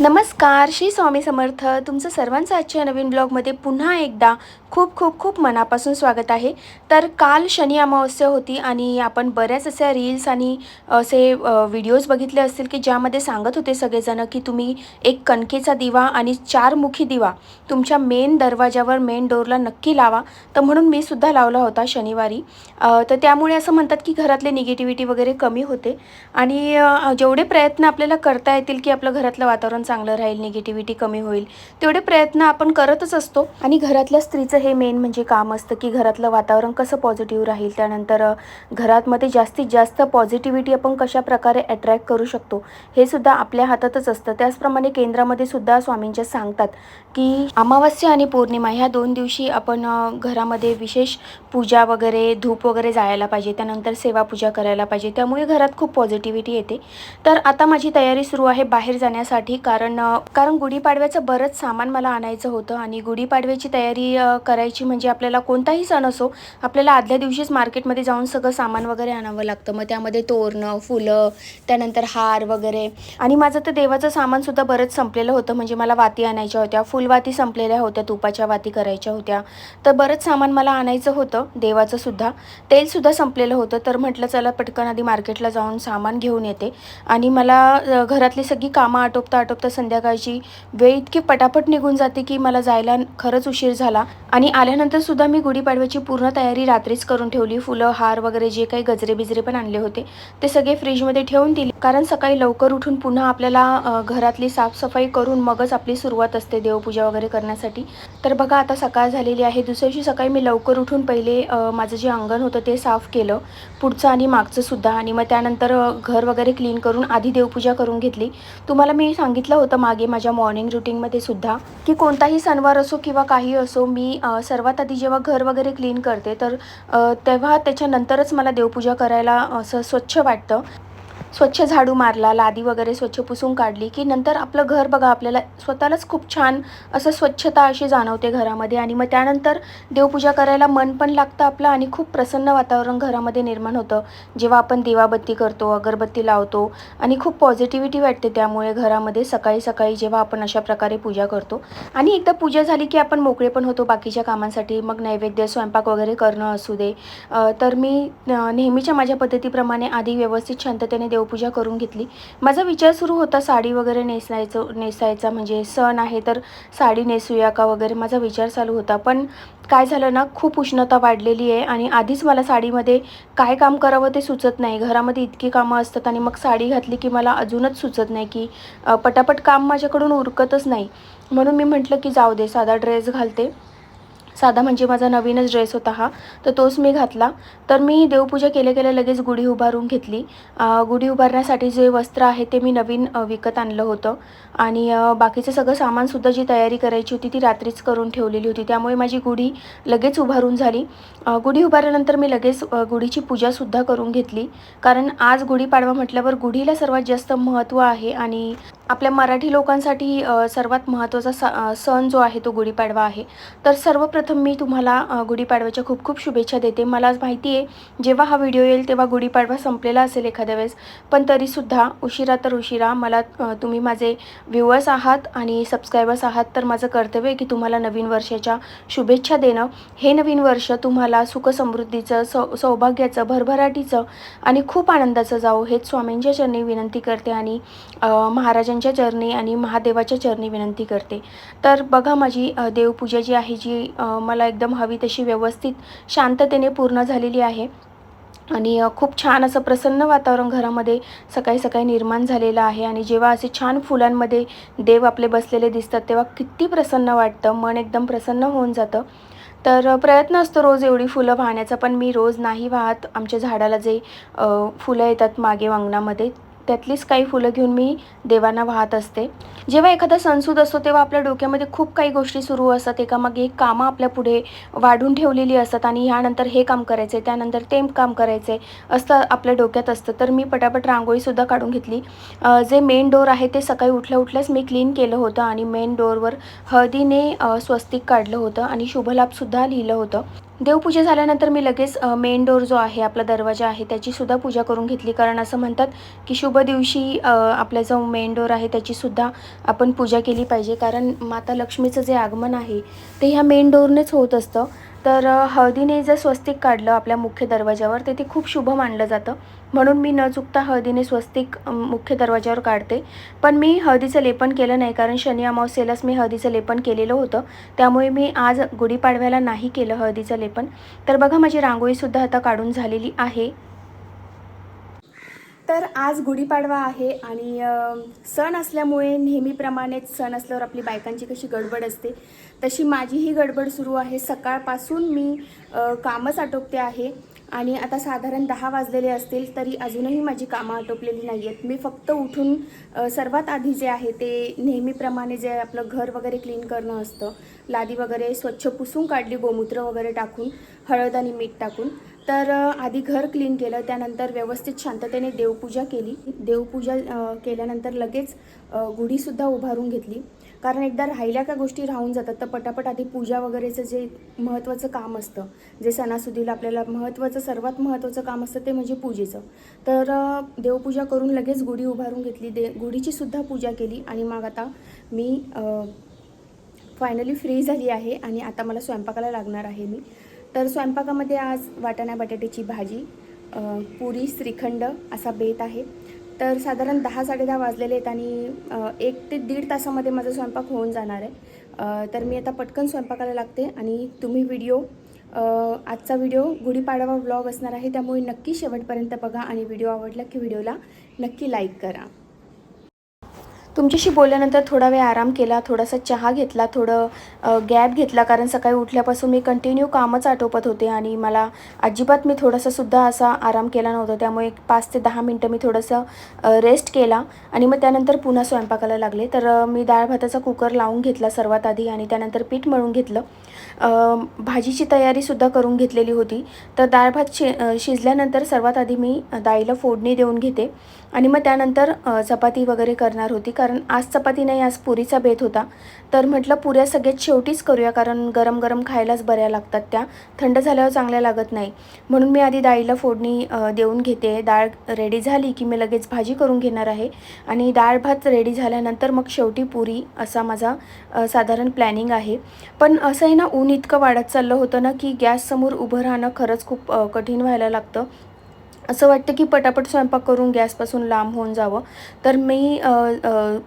नमस्कार श्री स्वामी समर्थ. तुमचं सर्वांचं आजच्या नवीन ब्लॉगमध्ये पुन्हा एकदा खूप खूप खूप मनापासून स्वागत आहे. तर काल शनी अमावस्या होती आणि आपण बऱ्याच अशा रील्स आणि असे व्हिडिओज बघितले असतील की ज्यामध्ये सांगत होते सगळेजणं की तुम्ही एक कणकेचा दिवा आणि चारमुखी दिवा तुमच्या मेन दरवाजावर मेन डोरला नक्की लावा. तर म्हणून मी सुद्धा लावला होता शनिवारी. तर त्यामुळे असं म्हणतात की घरातले निगेटिव्हिटी वगैरे कमी होते. आणि जेवढे प्रयत्न आपल्याला करता येतील की आपलं घरातलं वातावरण चांगलं राहील निगेटिव्हिटी कमी होईल तेवढे प्रयत्न आपण करतच असतो. आणि घरातल्या स्त्रीचं हे मेन म्हणजे काम असतं की घरातलं वातावरण कसं पॉझिटिव्ह राहील? त्यानंतर घरातमध्ये जास्तीत जास्त पॉझिटिव्हिटी आपण कशा प्रकारे अट्रॅक्ट करू शकतो? हे सुद्धा आपल्या हातातच असतं. त्याचप्रमाणे केंद्रामध्ये सुद्धा स्वामींच्या सांगतात की अमावस्या आणि पौर्णिमा ह्या दोन दिवशी आपण घरामध्ये विशेष पूजा वगैरे धूप वगैरे जायला पाहिजे. त्यानंतर सेवा पूजा करायला पाहिजे. त्यामुळे घरात खूप पॉझिटिव्हिटी येते. तर आता माझी तयारी सुरू आहे बाहेर जाण्यासाठी. कारण कारण गुढीपाडव्याचं बरंच सामान मला आणायचं होतं आणि गुढीपाडव्याची तयारी करायची म्हणजे आपल्याला कोणताही सण असो आपल्याला आदल्या दिवशीच मार्केटमध्ये जाऊन सगळं सामान वगैरे आणावं लागतं. मग त्यामध्ये तोरणं फुलं त्यानंतर हार वगैरे. आणि माझं तर देवाचं सामानसुद्धा बरंच संपलेलं होतं. म्हणजे मला वाती आणायच्या होत्या फुलवाती संपलेल्या होत्या तुपाच्या वाती करायच्या होत्या. तर बरंच सामान मला आणायचं होतं देवाचं सुद्धा. तेलसुद्धा संपलेलं होतं. तर म्हटलं चला पटकन आधी मार्केटला जाऊन सामान घेऊन येते. आणि मला घरातली सगळी कामं आटोपता आटोपता संध्याकाळची वेळ इतकी पटापट निघून जाते की मला जायला खरंच उशीर झाला. आणि आल्यानंतर सुद्धा मी गुढीपाडव्याची पूर्ण तयारी रात्रीच करून ठेवली. फुलं हार वगैरे जे काही गजरे बिजरे पण आणले होते ते सगळे फ्रीजमध्ये ठेवून दिले. कारण सकाळी लवकर उठून पुन्हा आपल्याला घरातली साफसफाई करून मगच आपली सुरुवात असते देवपूजा वगैरे करण्यासाठी. तर बघा आता सकाळ झालेली आहे. दुसऱ्या दिवशी सकाळी मी लवकर उठून पहिले माझं जे अंगण होतं ते साफ केलं. पुढचं आणि मागचं सुद्धा. आणि मग त्यानंतर घर वगैरे क्लीन करून आधी देवपूजा करून घेतली. तुम्हाला मी सांगितलं होतं मागे माझ्या मॉर्निंग रुटीनमध्ये सुद्धा की कोणताही सणवार असो किंवा काही असो मी सर्वात आधी जेव्हा घर वगैरे क्लीन करते तर तेव्हा त्याच्यानंतरच मला देवपूजा करायला असं स्वच्छ वाटतं. स्वच्छ झाडू मारला लादी वगैरे स्वच्छ पुसून काढली की नंतर आपलं घर बघा आपल्याला स्वतःलाच खूप छान असं स्वच्छता अशी जाणवते घरामध्ये आणि मग त्यानंतर देवपूजा करायला मन पण लागतं आपलं आणि खूप प्रसन्न वातावरण घरामध्ये निर्माण होतं. जेव्हा आपण दिवाबत्ती करतो अगरबत्ती लावतो आणि खूप पॉझिटिव्हिटी वाटते त्यामुळे घरामध्ये सकाळी सकाळी जेव्हा आपण अशा प्रकारे पूजा करतो. आणि एकदा पूजा झाली की आपण मोकळे पण होतो बाकीच्या कामांसाठी. मग नैवेद्य स्वयंपाक वगैरे करणं असू दे. तर मी नेहमीच्या माझ्या पद्धतीप्रमाणे आधी व्यवस्थित शांततेने देवपूजा करून घेतली. माझा विचार सुरू होता साडी वगैरे नेसायचं नेसायचा म्हणजे सण आहे तर साडी नेसूया का वगैरे माझा विचार चालू होता. पण काय झालं ना खूप उष्णता वाढलेली आहे आणि आधीच मला साडीमध्ये काय काम करावं ते सुचत नाही. घरामध्ये इतकी कामं असतात आणि मग साडी घातली की मला अजूनच सुचत नाही की पटापट काम माझ्याकडून उरकतच नाही. म्हणून मी म्हटलं की जाऊ दे साधा ड्रेस घालते. साधा म्हणजे माझा नवीनच ड्रेस होता हा. तर तोच मी घातला. तर मी देवपूजा केल्या केल्या लगेच गुढी उभारून घेतली. गुढी उभारण्यासाठी जे वस्त्र आहे ते मी नवीन विकत आणलं होतं. आणि बाकीचं सगळं सामानसुद्धा जी तयारी करायची होती ती रात्रीच करून ठेवलेली होती. त्यामुळे माझी गुढी लगेच उभारून झाली. गुढी उभारल्यानंतर मी लगेच गुढीची पूजासुद्धा करून घेतली. कारण आज गुढीपाडवा म्हटल्यावर गुढीला सर्वात जास्त महत्त्व आहे आणि आपल्या मराठी लोकांसाठी सर्वात महत्त्वाचा स सण जो आहे तो गुढीपाडवा आहे. तर सर्वप्रथम मी तुम्हाला गुढीपाडव्याच्या खूप खूप शुभेच्छा देते. मला माहिती आहे जेव्हा हा व्हिडिओ येईल तेव्हा गुढीपाडवा संपलेला असेल एखाद्या वेळेस. पण तरीसुद्धा उशिरा तर उशिरा मला तुम्ही माझे व्ह्युअर्स आहात आणि सबस्क्रायबर्स आहात तर माझं कर्तव्य आहे की तुम्हाला नवीन वर्षाच्या शुभेच्छा देणं. हे नवीन वर्ष तुम्हाला सुखसमृद्धीचं सौ सौभाग्याचं भरभराटीचं आणि खूप आनंदाचं जावं हेच स्वामींच्या चरणी विनंती करते आणि महाराजां त्यांच्या चरणी आणि महादेवाच्या चरणी विनंती करते. तर बघा माझी देवपूजा जी आहे जी मला एकदम हवी तशी व्यवस्थित शांततेने पूर्ण झालेली आहे. आणि खूप छान असं प्रसन्न वातावरण घरामध्ये सकाळी सकाळी निर्माण झालेलं आहे. आणि जेव्हा असे छान फुलांमध्ये देव आपले बसलेले दिसतात तेव्हा किती प्रसन्न वाटतं मन एकदम प्रसन्न होऊन जातं. तर प्रयत्न असतो रोज एवढी फुलं वाहण्याचा पण मी रोज नाही वाहत आमच्या झाडाला जे फुलं येतात मागे अंगणामध्ये त्यातलीच काही फुलं घेऊन मी देवांना वाहत असते. जेव्हा एखादा सणसूद असतो तेव्हा आपल्या डोक्यामध्ये खूप काही गोष्टी सुरू असतात. एकामागे एक कामं आपल्या पुढे वाढून ठेवलेली असतात आणि ह्यानंतर हे काम करायचे त्यानंतर ते काम करायचे असतं आपल्या डोक्यात असतं. तर मी पटापट रांगोळीसुद्धा काढून घेतली. जे मेन डोअर आहे ते सकाळी उठल्या उठल्याच मी क्लीन केलं होतं आणि मेन डोअरवर हळदीने स्वस्तिक काढलं होतं आणि शुभलाभसुद्धा लिहिलं होतं. देवपूजा झाल्यानंतर मी लगेच मेन डोअर जो आहे आपला दरवाजा आहे त्याचीसुद्धा पूजा करून घेतली. कारण असं म्हणतात की शुभ दिवशी आपला जो मेन डोअर आहे त्याचीसुद्धा आपण पूजा केली पाहिजे. कारण माता लक्ष्मीचं जे आगमन आहे ते ह्या मेन डोअरनेच होत असतं. तर हळदीने जर स्वस्तिक काढलं आपल्या मुख्य दरवाजावर तर ते खूप शुभ मानलं जातं. म्हणून मी न चुकता हळदीने स्वस्तिक मुख्य दरवाजावर काढते. पण मी हळदीचं लेपन केलं नाही कारण शनी अमावस्येलाच मी हळदीचं लेपन केलेलं होतं. त्यामुळे मी आज गुढीपाडव्याला नाही केलं हळदीचं लेपन. तर बघा माझी रांगोळीसुद्धा आता काढून झालेली आहे. तर आज गुढीपाडवा आहे आणि सण असल्यामुळे नेहमीप्रमाणेच सण असल्यावर आपली बायकांची कशी गडबड असते तशी माझीही गडबड सुरू आहे. सकाळपासून मी कामच आटोपते आहे. आणि आता साधारण दहा वाजलेले असतील तरी अजूनही माझी कामं आटोपलेली नाही आहेत मी फक्त उठून सर्वात आधी जे आहे ते नेहमीप्रमाणे जे आपलं घर वगैरे क्लीन करणं असतं लादी वगैरे स्वच्छ पुसून काढली गोमूत्र वगैरे टाकून हळद आणि मीठ टाकून तर आधी घर क्लीन केलं त्यानंतर व्यवस्थित शांततेने देवपूजा केली. देवपूजा केल्यानंतर लगेच गुढीसुद्धा उभारून घेतली. कारण एकदा राहिल्या का गोष्टी राहून जातात तर पटापट आधी पूजा वगैरेचं जे महत्त्वाचं काम असतं जे सणासुदीला आपल्याला महत्त्वाचं सर्वात महत्त्वाचं काम असतं ते म्हणजे पूजेचं. तर देवपूजा करून लगेच गुढी उभारून घेतली दे गुढीची सुद्धा पूजा केली आणि मग आता मी फायनली फ्री झाली आहे आणि आता मला स्वयंपाकाला लागणार आहे मी. तर स्वयंपाकामध्ये आज वाटाणा बटाट्याची भाजी पुरी श्रीखंड असा बेत आहे. तर साधारण दहा साडेदहा वाजलेले आहेत आणि एक ते दीड तासामध्ये माझा स्वयंपाक होऊन जाणार आहे. तर मी आता पटकन स्वयंपाकाला लागते आणि तुम्ही व्हिडिओ आजचा व्हिडिओ गुढीपाडवा व्लॉग असणार आहे त्यामुळे नक्की शेवटपर्यंत बघा आणि व्हिडिओ आवडला की व्हिडिओला नक्की लाईक करा. तुमच्याशी बोलल्यानंतर थोडा वेळ आराम केला थोडासा चहा घेतला थोडं गॅप घेतला कारण सकाळी उठल्यापासून मी कंटिन्यू कामच आटोपत होते आणि मला अजिबात मी थोडासासुद्धा असा आराम केला नव्हता. त्यामुळे एक पाच ते दहा मिनटं मी थोडंसं रेस्ट केला आणि मग त्यानंतर पुन्हा स्वयंपाकाला लागले. तर मी डाळ भाताचा कुकर लावून घेतला सर्वात आधी आणि त्यानंतर पीठ मळून घेतलं. भाजीची तयारीसुद्धा करून घेतलेली होती. तर डाळ भात शि शिजल्यानंतर सर्वात आधी मी डाळीला फोडणी देऊन घेते. आणि मग त्यानंतर चपाती वगैरे करणार होती. कारण आज चपाती नाही आज पुरीचा बेत होता. तर म्हटलं पुऱ्या सगळ्यात शेवटीच करूया. कारण गरम गरम खायलाच बऱ्या लागतात त्या. थंड झाल्यावर चांगल्या लागत नाही. म्हणून मी आधी डाळीला फोडणी देऊन घेते. डाळ रेडी झाली की मी लगेच भाजी करून घेणार आहे. आणि डाळ भात रेडी झाल्यानंतर मग शेवटी पुरी असा माझा साधारण प्लॅनिंग आहे. पण असं आहे ना ऊन इतकं वाढत चाललं होतं ना की गॅससमोर उभं राहणं खरंच खूप कठीण व्हायला लागतं. असं वाटतं की पटापट स्वयंपाक करून गॅसपासून लांब होऊन जावं. तर मी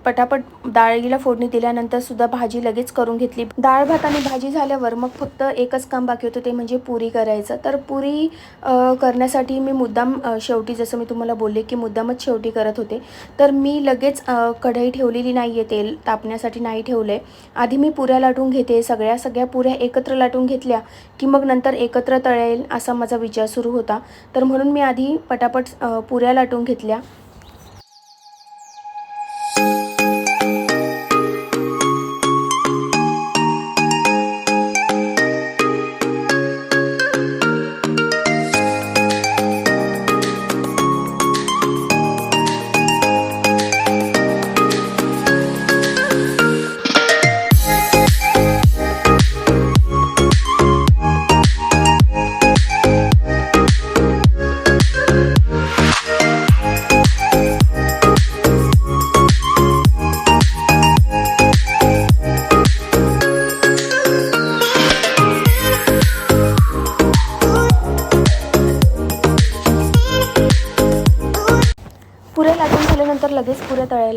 पटापट डाळीला फोडणी दिल्यानंतर सुद्धा भाजी लगेच करून घेतली. डाळ भात आणि भाजी झाल्यावर मग फक्त एकच काम बाकी होतं ते म्हणजे पुरी करायचं. तर पुरी करण्यासाठी मी मुद्दाम शेवटी जसं मी तुम्हाला बोलले की मुद्दामच शेवटी करत होते. तर मी लगेच कढई ठेवलेली नाही आहे तेल तापण्यासाठी नाही ठेवलं आहे आधी मी पुऱ्या लाटून घेते सगळ्या सगळ्या पुऱ्या एकत्र लाटून घेतल्या की मग नंतर एकत्र तळेल असा माझा विचार सुरू होता. तर म्हणून मी आधी पटापट पुऱ्या लाटून घेतल्या.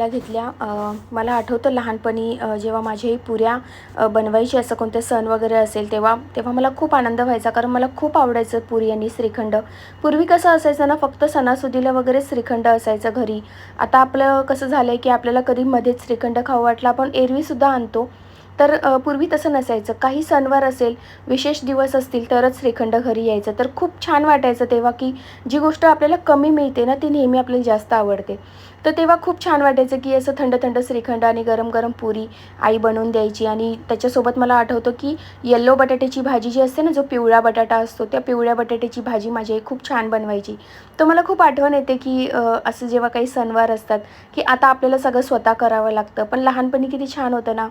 पुऱ्या घेतल्या. मला आठवतं लहानपणी जेव्हा माझी पुऱ्या बनवायची असं कोणते सण वगैरे असेल तेव्हा तेव्हा मला खूप आनंद व्हायचा. कारण मला खूप आवडायचं पुरी आणि श्रीखंड. पूर्वी कसं असायचं ना फक्त सणासुदीला वगैरे श्रीखंड असायचं घरी. आता आपलं कसं झालं आहे की आपल्याला कधी मध्येच श्रीखंड खाऊ वाटलं आपण एरवीसुद्धा आणतो. तर पूर्वी तसं नसायचं. काही सणवार असेल विशेष दिवस असतील तरच श्रीखंड घरी यायचं. तर खूप छान वाटायचं तेव्हा की जी गोष्ट आपल्याला कमी मिळते ना ती नेहमी आपल्याला जास्त आवडते. तर तेव्हा खूप छान वाटायचं की असं थंड थंड श्रीखंड आणि गरम गरम पुरी आई बनवून द्यायची. आणि त्याच्यासोबत मला आठवतं की येल्लो बटाट्याची भाजी जी असते ना जो पिवळा बटाटा असतो त्या पिवळ्या बटाट्याची भाजी माझी आई खूप छान बनवायची. तर मला खूप आठवण येते की असं जेव्हा काही सणवार असतात की आता आपल्याला सगळं स्वतः करावं लागतं. पण लहानपणी किती छान होतं ना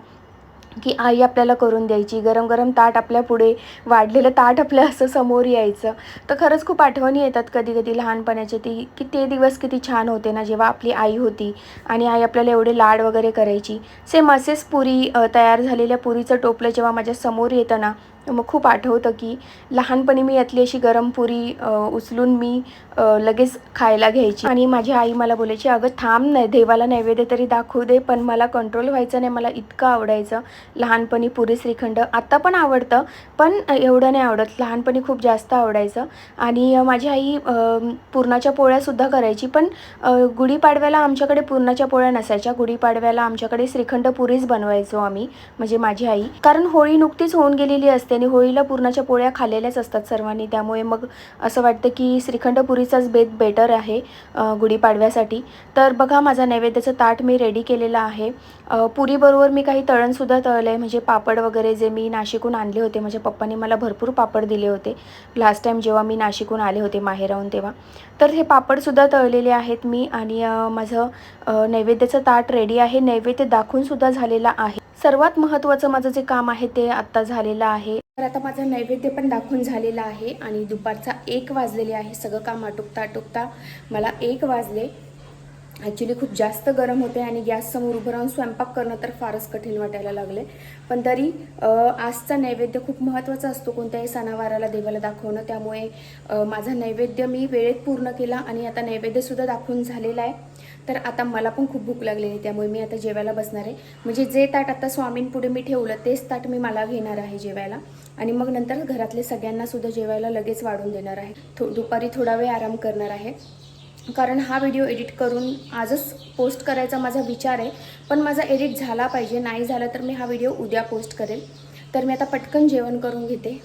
की आई आपल्याला करून द्यायची गरम गरम ताट आपल्या पुढे वाढलेलं ताट आपल्या असं समोर यायचं. तर खरंच खूप आठवणी येतात कधी कधी लहानपणाचे ती की ते दिवस किती छान होते ना जेव्हा आपली आई होती आणि आई आपल्याला एवढे लाड वगैरे करायची. सेम असेच पुरी तयार झालेल्या पुरीचं टोपलं जेव्हा माझ्यासमोर येतं ना मग खूप आठवतं की लहानपणी मी यातली अशी गरम पुरी उचलून मी लगेच खायला घ्यायची. आणि माझी आई मला बोलायची अगं थांब नाही देवाला नैवेद्य तरी दाखवू दे पण मला कंट्रोल व्हायचं नाही मला इतकं आवडायचं लहानपणी पुरी श्रीखंड. आत्ता पण आवडतं पण एवढं नाही आवडत. लहानपणी खूप जास्त आवडायचं. आणि माझी आई पुरणाच्या पोळ्यासुद्धा करायची पण गुढीपाडव्याला आमच्याकडे पुरणाच्या पोळ्या नसायच्या. गुढीपाडव्याला आमच्याकडे श्रीखंड पुरीच बनवायचो आम्ही म्हणजे माझी आई. कारण होळी नुकतीच होऊन गेलेली असते त्याने होळीला पुरणाच्या पोळ्या खाल्लेल्याच असतात सर्वांनी. त्यामुळे मग असं वाटतं की श्रीखंड पुरीचाच बेत बेटर आहे गुढीपाडव्यासाठी. तर बघा माझा नैवेद्याचं ताट मी रेडी केलेलं आहे. पुरीबरोबर मी काही तळणसुद्धा तळलं आहे म्हणजे पापड वगैरे जे मी नाशिकहून आणले होते माझ्या पप्पांनी मला भरपूर पापड दिले होते. लास्ट टाईम जेव्हा मी नाशिकहून आले होते माहेराहून तेव्हा. तर हे पापडसुद्धा तळलेले आहेत मी आणि माझं नैवेद्याचं ताट रेडी आहे. नैवेद्य दाखवूनसुद्धा झालेला आहे. सर्वात महत्त्वाचं माझं जे काम आहे ते आत्ता झालेलं आहे. तर आता माझं नैवेद्य पण दाखवून झालेलं आहे आणि दुपारचा एक वाजलेले आहे. सगळं काम आटोपता आटोपता मला एक वाजले. ॲक्च्युली खूप जास्त गरम होते आणि गॅससमोर उभं राहून स्वयंपाक करणं तर फारच कठीण वाटायला लागले. पण तरी आजचा नैवेद्य खूप महत्त्वाचा असतो कोणत्याही सणावाराला देवाला दाखवणं. त्यामुळे माझा नैवेद्य मी वेळेत पूर्ण केला आणि आता नैवेद्यसुद्धा दाखवून झालेला आहे. तर आता मला पण खूप भूक लागलेली आहे त्यामुळे मी आता जेवायला बसणार आहे. म्हणजे जे ताट आता स्वामींपुढे मी ठेवलं तेच ताट मी मला घेणार आहे जेवायला. आणि मग नंतर घरातले सगळ्यांना सुद्धा जेवायला लगेच वाढून देणार आहे. थो दुपारी थोडा वेळ आराम करणार आहे. कारण हा व्हिडिओ एडिट करून आजच पोस्ट करायचा माझा विचार आहे. पण माझा एडिट झाला पाहिजे नाही झाला तर मी हा व्हिडिओ उद्या पोस्ट करेल तर मी आता पटकन जेवण करून घेते.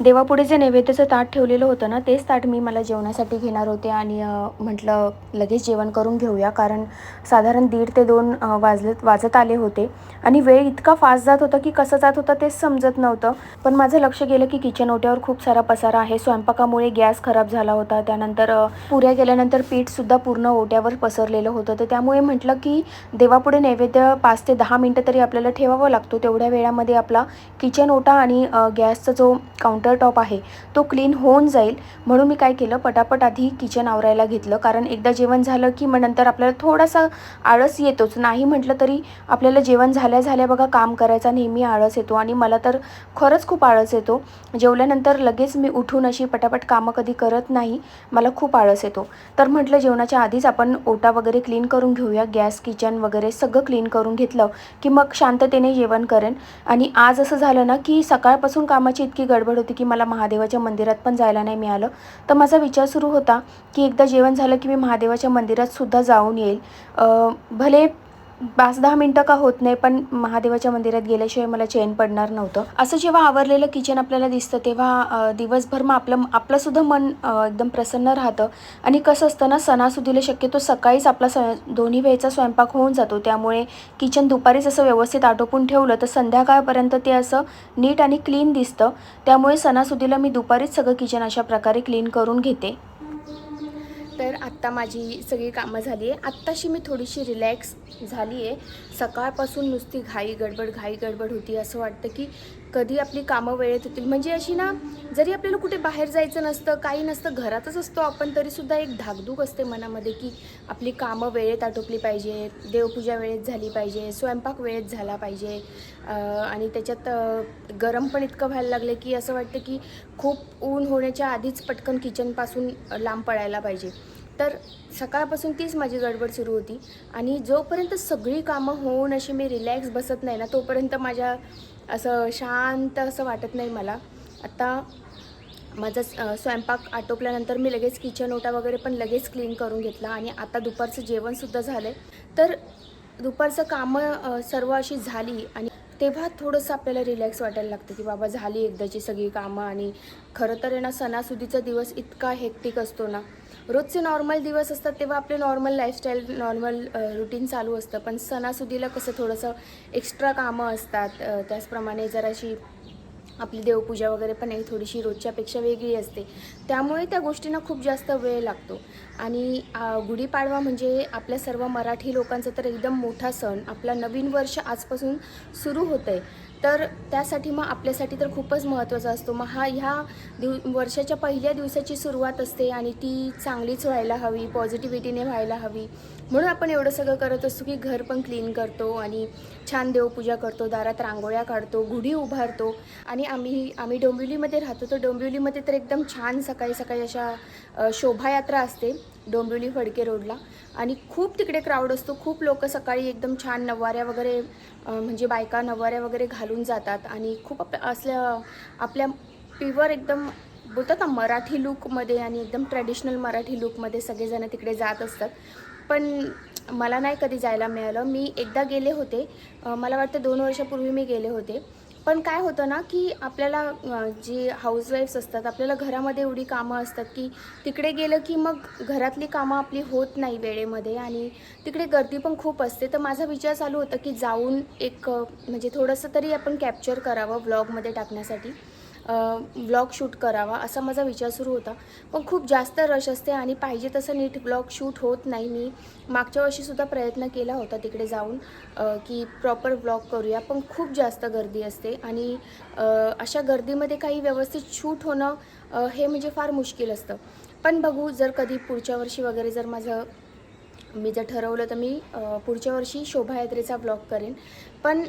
देवापुढे जे नैवेद्याचं ताट ठेवलेलं होतं ना तेच ताट मी मला जेवणासाठी घेणार होते आणि म्हटलं लगेच जेवण करून घेऊया कारण साधारण दीड ते दोन वाजलेत वाजत आले होते. आणि वेळ इतका फास्ट जात होता की कसं जात होता तेच समजत नव्हतं. पण माझं लक्ष गेलं की किचन ओट्यावर खूप सारा पसारा आहे. स्वयंपाकामुळे गॅस खराब झाला होता. त्यानंतर पुऱ्या गेल्यानंतर पीठसुद्धा पूर्ण ओट्यावर पसरलेलं होतं. तर त्यामुळे म्हटलं की देवापुढे नैवेद्य पाच ते दहा मिनटं तरी आपल्याला ठेवावा लागतो. तेवढ्या वेळामध्ये आपला किचन ओटा आणि गॅसचा जो काउंटर टॉप आहे. तो क्लीन होऊन जाईल. म्हणून मी काय केलं पटापट आधी किचन आवरायला घेतलं. कारण एकदा जेवण झालं की मग नंतर आपल्याला थोडासा आळस येतोच. नाही म्हटलं तरी आपल्याला जेवण झाल्या झाल्या बघा काम करायचा नेहमी आळस येतो. आणि मला तर खरंच खूप आळस येतो. जेवल्यानंतर लगेच मी उठून अशी पटापट कामं कधी करत नाही मला खूप आळस येतो. तर म्हटलं जेवणाच्या आधीच आपण ओटा वगैरे क्लीन करून घेऊया. गॅस किचन वगैरे सगळं क्लीन करून घेतलं की मग शांततेने जेवण करेन. आणि आज असं झालं ना की सकाळपासून कामाची इतकी गडबड होती की मला महादेवाच्या मंदिरात पण जायला नाही मिळालं. तर माझा विचार सुरू होता की एकदा जेवण झालं की मी महादेवाच्या मंदिरात सुद्धा जाऊन येईल. भले पाच दहा मिनटं का होत नाही पण महादेवाच्या मंदिरात गेल्याशिवाय मला चैन पडणार नव्हतं. असं जेव्हा आवरलेलं किचन आपल्याला दिसतं तेव्हा दिवसभर मग आपलं आपलंसुद्धा मन एकदम प्रसन्न राहतं. आणि कसं असतं ना सणासुदीला शक्यतो सकाळीच आपला स दोन्ही वेळचा स्वयंपाक होऊन जातो. त्यामुळे किचन दुपारीच असं व्यवस्थित आटोपून ठेवलं तर संध्याकाळपर्यंत ते असं नीट आणि क्लीन दिसतं. त्यामुळे सणासुदीला मी दुपारीच सगळं किचन अशा प्रकारे क्लीन करून घेते. तर आत्ता माझी सगळी कामं झाली आहे. आत्ताशी मी थोडीशी रिलॅक्स झाली आहे. सकाळपासून नुसती घाई गडबड घाई गडबड होती. असं वाटतं की कधी आपली कामं वेळेत होतील. म्हणजे अशी ना जरी आपल्याला कुठे बाहेर जायचं नसतं काही नसतं घरातच असतो आपण तरीसुद्धा एक धाकधूक असते मनामध्ये की आपली कामं वेळेत आटोपली पाहिजे देवपूजा वेळेत झाली पाहिजे स्वयंपाक वेळेत झाला पाहिजे. आणि त्याच्यात गरम पण इतकं व्हायला लागलं की असं वाटतं की खूप ऊन होण्याच्या आधीच पटकन किचनपासून लांब पडायला पाहिजे. तर सकाळपासून तीच माझी गडबड सुरू होती. आणि जोपर्यंत सगळी कामं होऊन अशी मी रिलॅक्स बसत नाही ना तोपर्यंत माझ्या असं शांत असं वाटत नाही मला. आत्ता माझा स्वयंपाक आटोपल्यानंतर मी लगेच किचन ओटा वगैरे पण लगेच क्लीन करून घेतला आणि आता दुपारचं जेवणसुद्धा झालं आहे तर दुपारचं कामं सर्व अशी झाली आणि तेव्हा थोडंसं आपल्याला रिलॅक्स वाटायला लागतं की बाबा झाली एकदाची सगळी कामं आणि खरं तर आहे ना सणासुदीचा दिवस इतका हेक्टिक असतो ना. रोजचे नॉर्मल दिवस असतात तेव्हा आपले नॉर्मल लाईफस्टाईल नॉर्मल रुटीन चालू असतं. पण सणासुदीला कसं थोडंसं एक्स्ट्रा कामं असतात. त्याचप्रमाणे जराशी आपली देवपूजा वगैरे पण आहे थोडीशी रोजच्यापेक्षा वेगळी असते. त्यामुळे त्या गोष्टींना खूप जास्त वेळ लागतो. आणि गुढीपाडवा म्हणजे आपल्या सर्व मराठी लोकांचा तर एकदम मोठा सण. आपला नवीन वर्ष आजपासून सुरू होतं आहे तर त्यासाठी मग आपल्यासाठी तर खूपच महत्त्वाचा असतो. मग हा ह्या दिव वर्षाच्या पहिल्या दिवसाची सुरुवात असते आणि ती चांगलीच व्हायला हवी पॉझिटिव्हिटीने व्हायला हवी. म्हणून आपण एवढं सगळं करत असतो की घर पण क्लीन करतो आणि छान देवपूजा करतो दारात रांगोळ्या काढतो गुढी उभारतो. आणि आम्ही आम्ही डोंबिवलीमध्ये राहतो तर डोंबिवलीमध्ये तर एकदम छान सकाळी सकाळी अशा शोभायात्रा असते. डोंबिवली फडके रोडला. आणि खूप तिकडे क्राऊड असतो. खूप लोक सकाळी एकदम छान नववाऱ्या वगैरे म्हणजे बायका नववाऱ्या वगैरे घालून जातात. आणि खूप आपल्या असल्या आपल्या प्युअर एकदम बोलतात ना मराठी लुकमध्ये आणि एकदम ट्रॅडिशनल मराठी लुकमध्ये सगळेजण तिकडे जात असतात. पण मला नाही कधी जायला मिळालं. मी एकदा गेले होते. मला वाटतं दोन वर्षापूर्वी मी गेले होते. पण काय होतं ना की आपल्याला जी हाऊसवाईफ्स असतात आपल्याला घरामध्ये एवढी कामं असतात की तिकडे गेलं की मग घरातली कामं आपली होत नाही वेळेमध्ये आणि तिकडे गर्दी पण खूप असते. तर माझा विचार चालू होता की जाऊन एक म्हणजे थोडंसं तरी आपण कॅप्चर करावं व्लॉगमध्ये टाकण्यासाठी. ब्लॉग शूट करावा असा माझा विचार सुरू होता. पण खूप जास्त रश असते आणि पाहिजे तसं नीट ब्लॉग शूट होत नाही. मी मागच्या वर्षीसुद्धा प्रयत्न केला होता तिकडे जाऊन की प्रॉपर ब्लॉग करूया. पण खूप जास्त गर्दी असते आणि अशा गर्दीमध्ये काही व्यवस्थित शूट होणं हे म्हणजे फार मुश्किल असतं. पण बघू जर कधी पुढच्या वर्षी वगैरे जर माझं मी जर ठरवलं तर मी पुढच्या वर्षी शोभायात्रेचा ब्लॉग करेन. पण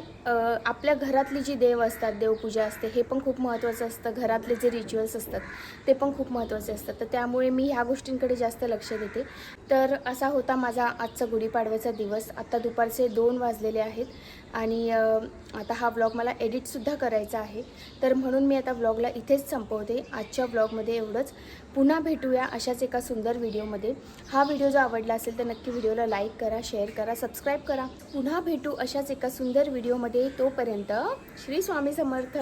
आपल्या घरातली जी देव असतात देवपूजा असते हे पण खूप महत्त्वाचं असतं. घरातले जे रिच्युअल्स असतात ते पण खूप महत्त्वाचे असतात. तर त्यामुळे मी ह्या गोष्टींकडे जास्त लक्ष देते. तर असा होता माझा आजचा गुढीपाडव्याचा दिवस. आत्ता दुपारचे दोन वाजलेले आहेत आणि आता हा ब्लॉग मला एडिटसुद्धा करायचा आहे. तर म्हणून मी आता ब्लॉगला इथेच संपवते. आजच्या ब्लॉगमध्ये एवढंच. पुन्हा भेटूया अशाच एका सुंदर व्हिडिओमध्ये. हा व्हिडिओ जो आवडला असेल तर नक्की व्हिडिओला लाईक करा शेअर करा सबस्क्राईब करा. पुन्हा भेटू अशाच एका सुंदर व्हिडिओमध्ये. तोपर्यंत श्री स्वामी समर्थ.